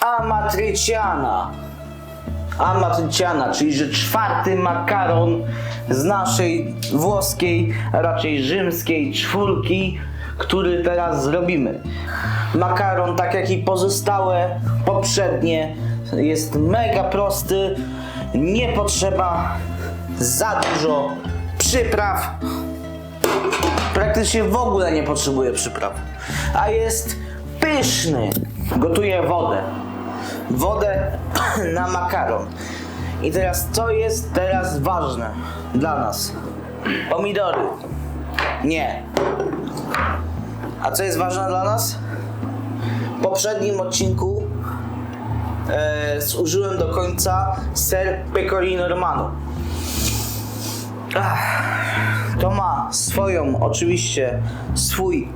Amatryciana. Amatryciana, czyli że czwarty makaron z naszej włoskiej, a raczej rzymskiej czwórki, który teraz zrobimy. Makaron, tak jak i pozostałe poprzednie, jest mega prosty. Nie potrzeba za dużo przypraw. Praktycznie w ogóle nie potrzebuje przypraw. A jest pyszny. Gotuję wodę. Wodę na makaron. I teraz co jest teraz ważne dla nas? Pomidory. Nie. A co jest ważne dla nas? W poprzednim odcinku e, zużyłem do końca ser pecorino romano. Ach, to ma swoją, oczywiście, swój,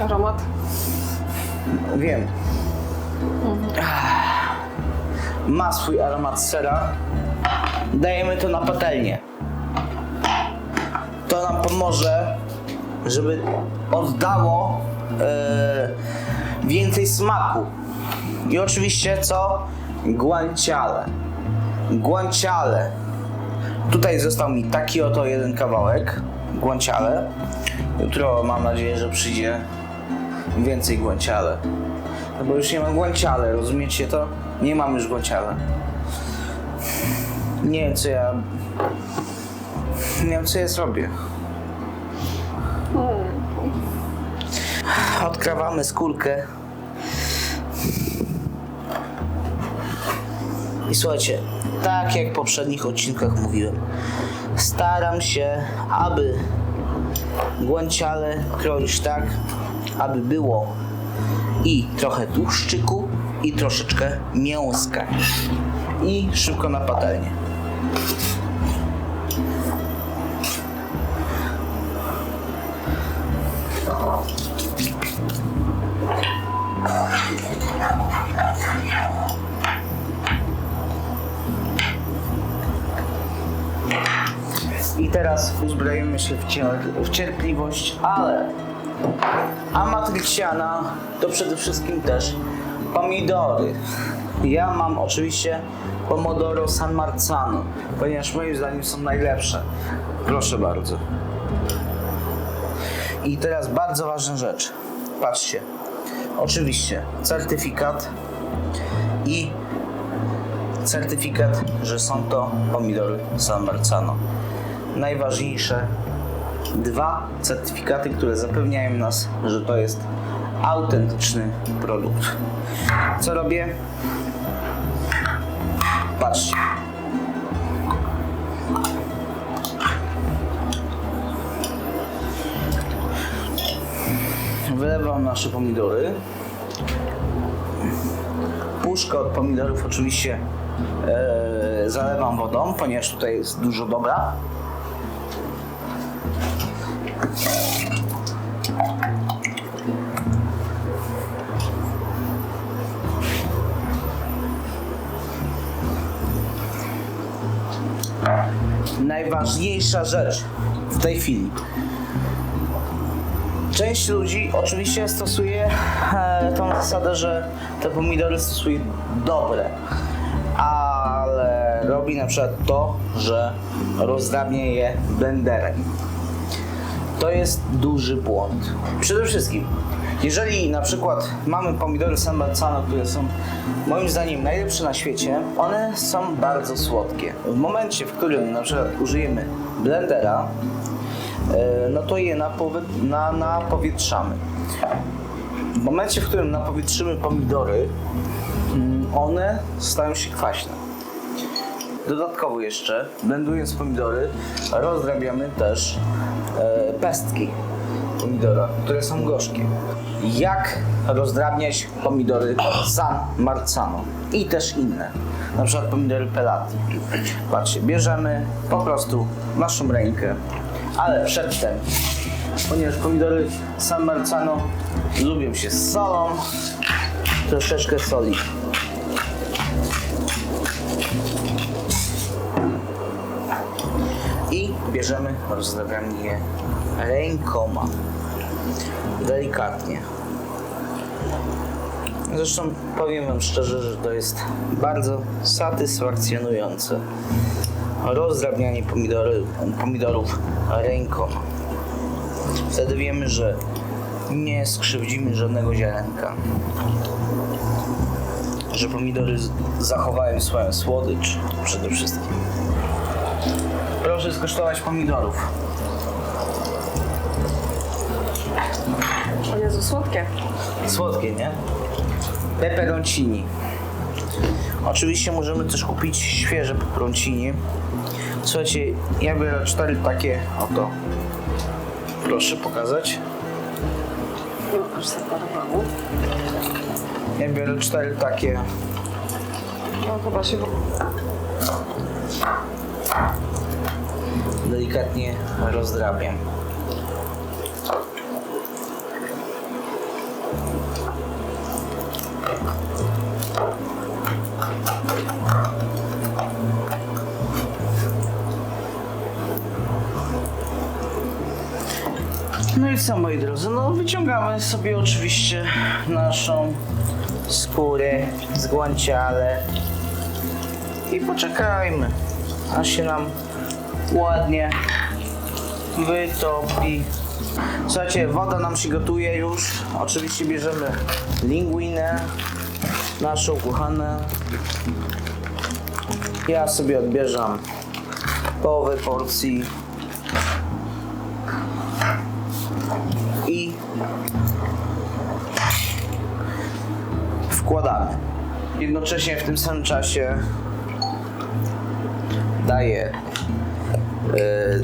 Aromat. wiem, ma swój aromat sera. Dajemy to na patelnię. To nam pomoże, żeby oddało e, więcej smaku. I oczywiście co? Guanciale. Guanciale. Tutaj został mi taki oto jeden kawałek guanciale. Jutro mam nadzieję, że przyjdzie więcej guanciale. No bo już nie mam guanciale, rozumiecie to? Nie mam już guanciale. Nie wiem co ja... Nie wiem co ja zrobię. Odkrawamy skórkę. I słuchajcie, tak jak w poprzednich odcinkach mówiłem, staram się, aby guanciale kroić tak, aby było i trochę tłuszczyku, i troszeczkę mięska. I szybko na patelnię. I teraz uzbrojimy się w, cier- w cierpliwość, ale amatryciana to przede wszystkim też pomidory. Ja mam oczywiście pomodoro San Marzano, ponieważ moim zdaniem są najlepsze. Proszę bardzo. I teraz bardzo ważna rzecz. Patrzcie. Oczywiście certyfikat i certyfikat, że są to pomidory San Marzano. Najważniejsze dwa certyfikaty, które zapewniają nas, że to jest autentyczny produkt. Co robię? Patrzcie. Wylewam nasze pomidory. Puszkę od pomidorów oczywiście e, zalewam wodą, ponieważ tutaj jest dużo dobra. Najważniejsza rzecz w tej chwili. Część ludzi oczywiście stosuje e, tą zasadę, że te pomidory stosuje dobre, ale robi na przykład to, że rozdrabnia je blenderem. To jest duży błąd. Przede wszystkim, jeżeli na przykład mamy pomidory San Marzano, które są moim zdaniem najlepsze na świecie, one są bardzo słodkie. W momencie, w którym na przykład użyjemy blendera, e, no to je na, napowietrzamy. W momencie, w którym napowietrzymy pomidory, mm, one stają się kwaśne. Dodatkowo jeszcze, blendując pomidory, rozdrabiamy też e, pestki pomidora, które są gorzkie. Jak rozdrabniać pomidory San Marzano i też inne, na przykład pomidory pelati. Patrzcie, bierzemy po prostu naszą rękę, ale przedtem, ponieważ pomidory San Marzano lubią się z solą, troszeczkę soli. Bierzemy, rozdrabiamy je rękoma. Delikatnie. Zresztą powiem Wam szczerze, że to jest bardzo satysfakcjonujące. Rozdrabnianie pomidory, pomidorów ręką. Wtedy wiemy, że nie skrzywdzimy żadnego ziarenka. Że pomidory zachowają swoją słodycz przede wszystkim. Proszę skosztować pomidorów. O Jezu, słodkie. Słodkie, nie? Peperoncini. Oczywiście możemy też kupić świeże peperoncini. Słuchajcie, ja biorę cztery takie, oto. Proszę pokazać. No. Ja biorę cztery takie. No chyba się... Delikatnie rozdrabiam. No i co moi drodzy, no wyciągamy sobie oczywiście naszą skórę z guanciale i poczekajmy, aż się nam ładnie wytopi. Słuchajcie, woda nam się gotuje już. Oczywiście bierzemy linguinę, naszą kuchanę. Ja sobie odbierzam połowę porcji i wkładamy. Jednocześnie w tym samym czasie daję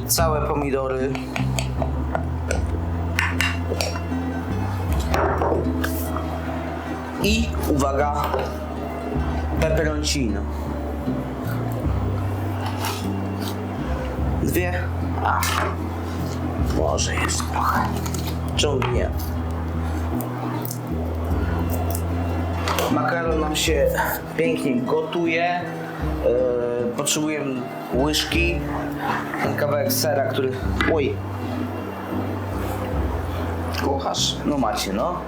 całe pomidory. I uwaga, peperoncino. Dwie, a może jeszcze trochę. Czemu? Makaron nam się pięknie gotuje. Yy, potrzebujemy łyżki, ten kawałek sera, który... Oj! Kucharz. No macie, no.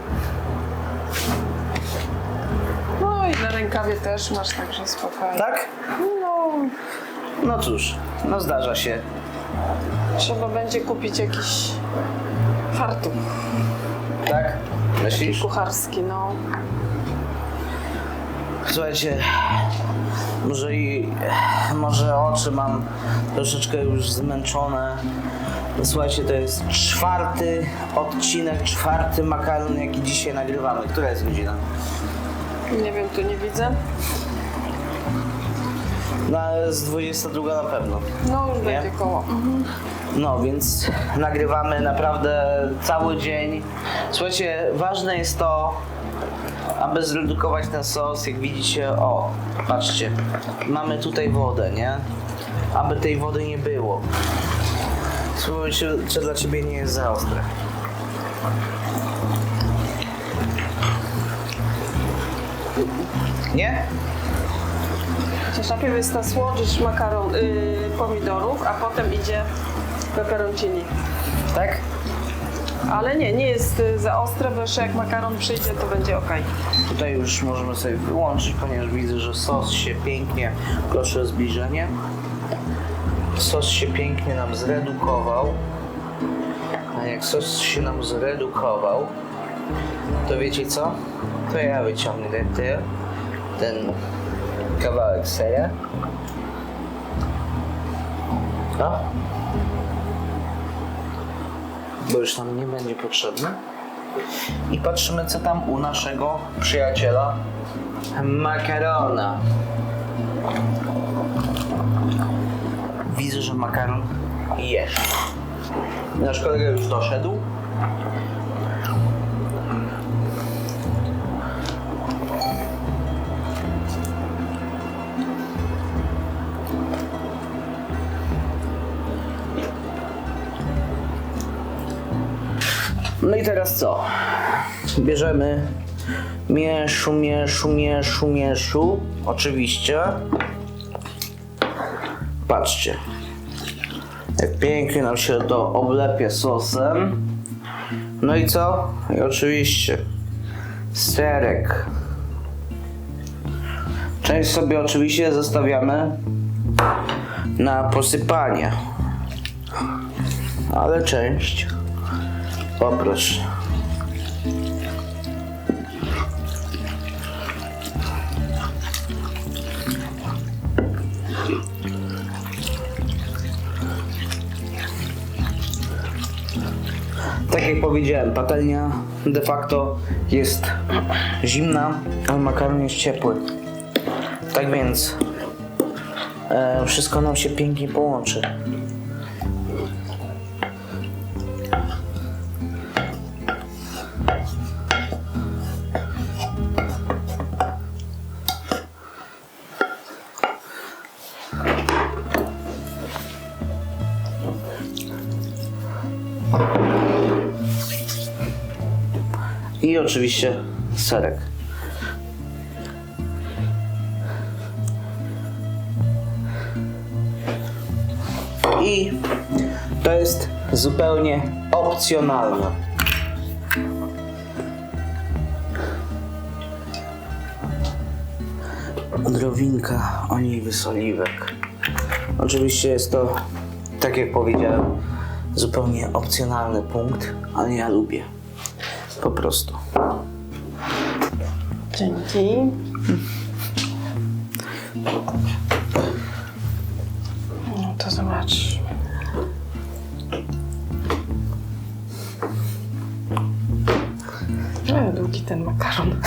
No i na rękawie też masz, także spokojnie. Tak? No, No cóż, no zdarza się. trzeba będzie kupić jakiś fartuch Tak? Myślisz? kucharski, no. Słuchajcie, może i może oczy mam troszeczkę już zmęczone. Słuchajcie, to jest czwarty odcinek, czwarty makaron, jaki dzisiaj nagrywamy. Która jest godzina? Nie wiem, tu nie widzę. No, ale z 22 na pewno. No już Nie? będzie koło. Mhm. No, więc nagrywamy naprawdę cały dzień. Słuchajcie, ważne jest to, aby zredukować ten sos. Jak widzicie, o, patrzcie, mamy tutaj wodę, nie? Aby tej wody nie było. Słuchajcie, czy dla ciebie nie jest za ostre? Nie? Chociaż najpierw jest ta słodycz makaron, yy, pomidorów, a potem idzie peperoncini. Tak? Ale nie, nie jest y, za ostre, bo jeszcze jak makaron przyjdzie, to będzie ok. Tutaj już możemy sobie wyłączyć, ponieważ widzę, że sos się pięknie, proszę o zbliżenie. Sos się pięknie nam zredukował. A jak sos się nam zredukował, to wiecie co? To ja wyciągnę ty, ten kawałek sera. O. Bo już nam nie będzie potrzebny i patrzymy co tam u naszego przyjaciela makarona. Widzę, że makaron jesz. Nasz kolega już doszedł. No i teraz co? Bierzemy mieszu, mieszu, mieszu, mieszu. Oczywiście. Patrzcie. Jak pięknie nam się to oblepia sosem. No i co? I oczywiście serek Część sobie oczywiście zostawiamy na posypanie. Ale część poproszę. Tak jak powiedziałem, patelnia de facto jest zimna, a makaron jest ciepły. Tak więc e, wszystko nam się pięknie połączy. Oczywiście serek. I to jest zupełnie opcjonalne. Odrobinka oliwy z oliwek. Oczywiście jest to, tak jak powiedziałem, zupełnie opcjonalny punkt, ale ja lubię. Po prostu. Dzięki. No to zobacz. Ale długi ten makaron.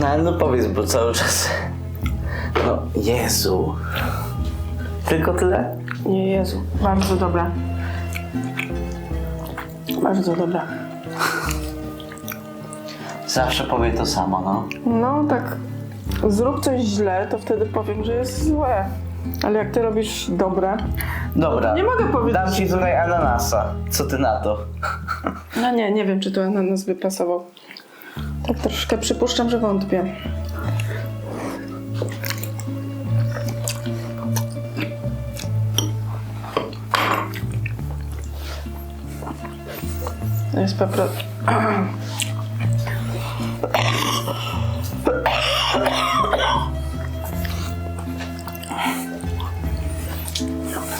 No ale no powiedz, bo cały czas. No, Jezu. Tylko tyle? Nie, Jezu. Bardzo dobra. Bardzo dobra. Zawsze powie to samo, no. No tak, zrób coś źle, to wtedy powiem, że jest złe. Ale jak ty robisz dobre, Dobra. nie mogę powiedzieć. Dam ci tutaj ananasa. Co ty na to? no nie, nie wiem, czy tu ananas by pasował. Tak troszkę przypuszczam, że wątpię. To jest po prostu...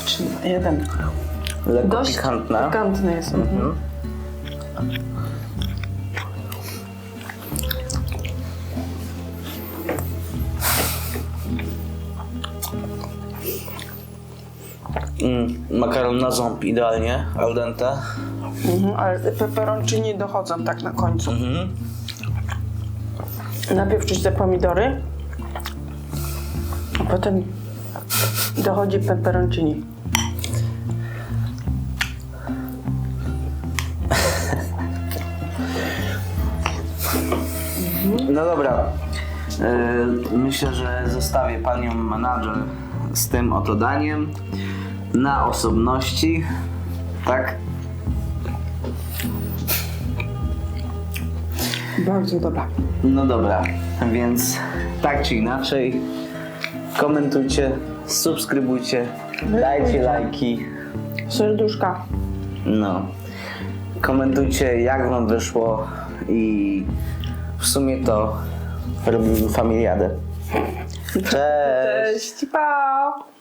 Czyli jeden. Lekko Dość pikantna. pikantny jest. Mhm. Mm, makaron na ząb idealnie, al dente. Mhm, ale peperoncini dochodzą tak na końcu. Mhm. Najpierw czuć te pomidory, a potem dochodzi peperoncini. No dobra. Yy, myślę, że zostawię panią menadżer z tym oto daniem na osobności. Tak? Bardzo dobra. No dobra, więc tak czy inaczej komentujcie, subskrybujcie, dajcie lajki. Serduszka. No. Komentujcie jak wam wyszło i w sumie to robimy familiadę. Cześć! Cześć, pa!